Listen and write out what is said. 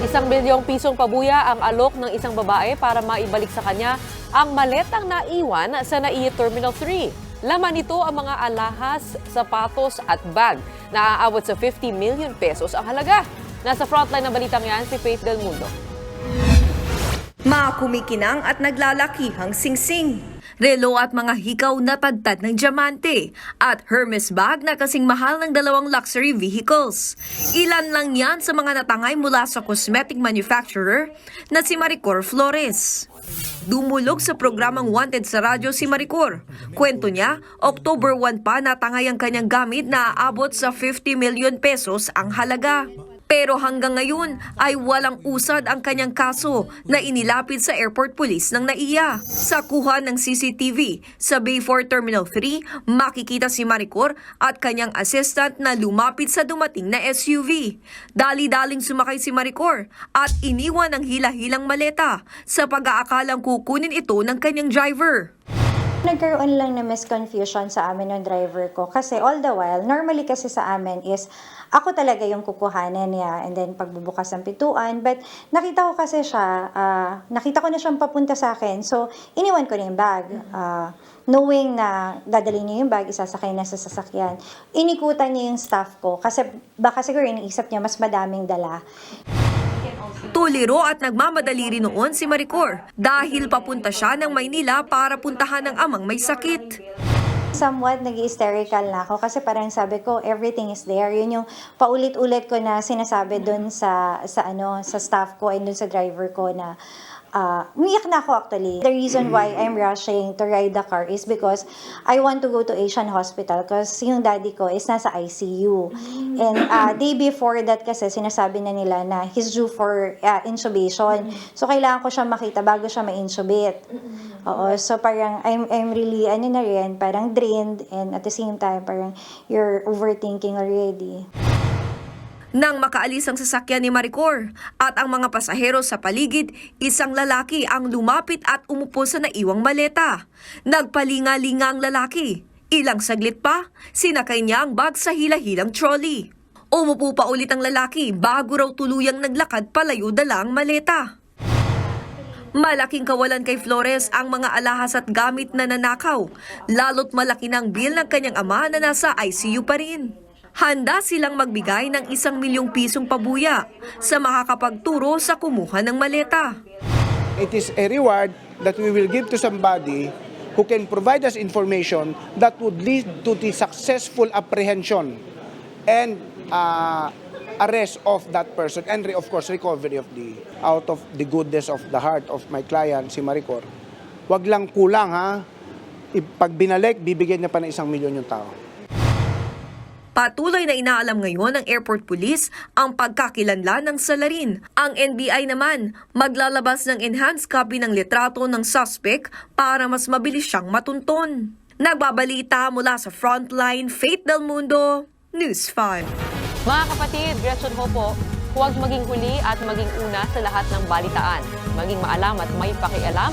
Isang bilyong pisong pabuya ang alok ng isang babae para maibalik sa kanya ang maletang naiwan sa NAIA Terminal 3. Laman nito ang mga alahas, sapatos at bag na aabot sa 50 million pesos ang halaga. Nasa frontline ng balitang yan si Faith Del Mundo. Mga kumikinang at naglalakihang singsing. Relo at mga hikaw na tadtad ng diamante at Hermes bag na kasing mahal ng dalawang luxury vehicles. Ilan lang yan sa mga natangay mula sa cosmetic manufacturer na si Maricor Flores. Dumulog sa programang Wanted sa radyo si Maricor. Kwento niya, October 1 pa natangay ang kanyang gamit na aabot sa 50 million pesos ang halaga. Pero hanggang ngayon ay walang usad ang kanyang kaso na inilapit sa airport police ng NAIA. Sa kuha ng CCTV sa Bayfort Terminal 3, makikita si Maricor at kanyang assistant na lumapit sa dumating na SUV. Dali-daling sumakay si Maricor at iniwan ang hila-hilang maleta sa pag-aakalang kukunin ito ng kanyang driver. Nagkaroon lang na misconfusion sa amin ng driver ko kasi all the while, normally kasi sa amin is ako talaga yung kukuhanan niya and then pagbubukas ng pituan. But nakita ko kasi siya, ah, nakita ko na siyang papunta sa akin. So, iniwan ko na yung bag. Ah, knowing na dadalhin niya yung bag, isasakay na sa sasakyan. Inikutan niya yung staff ko kasi baka siguro iniisip niya mas madaming dala. Tuliro at nagmamadali rin noon si Maricor dahil papunta siya ng Maynila para puntahan ng amang may sakit. somewhat nag hysterical na ako kasi parang sabi ko everything is there yun yung paulit-ulit ko na sinasabi doon sa sa ano sa staff ko and doon sa driver ko na uh, umiyak na ako actually. The reason why I'm rushing to ride the car is because I want to go to Asian Hospital because yung daddy ko is nasa ICU and uh, day before that kasi sinasabi na nila na he's due for uh, intubation. So kailangan ko siya makita bago siya ma-intubate. Oo, so parang I'm I'm really ano na rin, parang drained and at the same time parang you're overthinking already. Nang makaalis ang sasakyan ni Maricor at ang mga pasahero sa paligid, isang lalaki ang lumapit at umupo sa naiwang maleta. Nagpalinga-linga ang lalaki. Ilang saglit pa, sinakay niya ang bag sa hila-hilang trolley. Umupo pa ulit ang lalaki bago raw tuluyang naglakad palayo dala ang maleta. Malaking kawalan kay Flores ang mga alahas at gamit na nanakaw, lalo't malaki ng bill ng kanyang ama na nasa ICU pa rin. Handa silang magbigay ng isang milyong pisong pabuya sa makakapagturo sa kumuha ng maleta. It is a reward that we will give to somebody who can provide us information that would lead to the successful apprehension and uh, arrest of that person and of course recovery of the out of the goodness of the heart of my client si Maricor. Wag lang kulang ha. Pag binalik, bibigyan niya pa ng isang milyon yung tao. Patuloy na inaalam ngayon ng airport police ang pagkakilanlan ng salarin. Ang NBI naman maglalabas ng enhanced copy ng litrato ng suspect para mas mabilis siyang matunton. Nagbabalita mula sa Frontline, Faith Del Mundo, News 5. Mga kapatid, Gretchen Ho po, huwag maging huli at maging una sa lahat ng balitaan. Maging maalam at may pakialam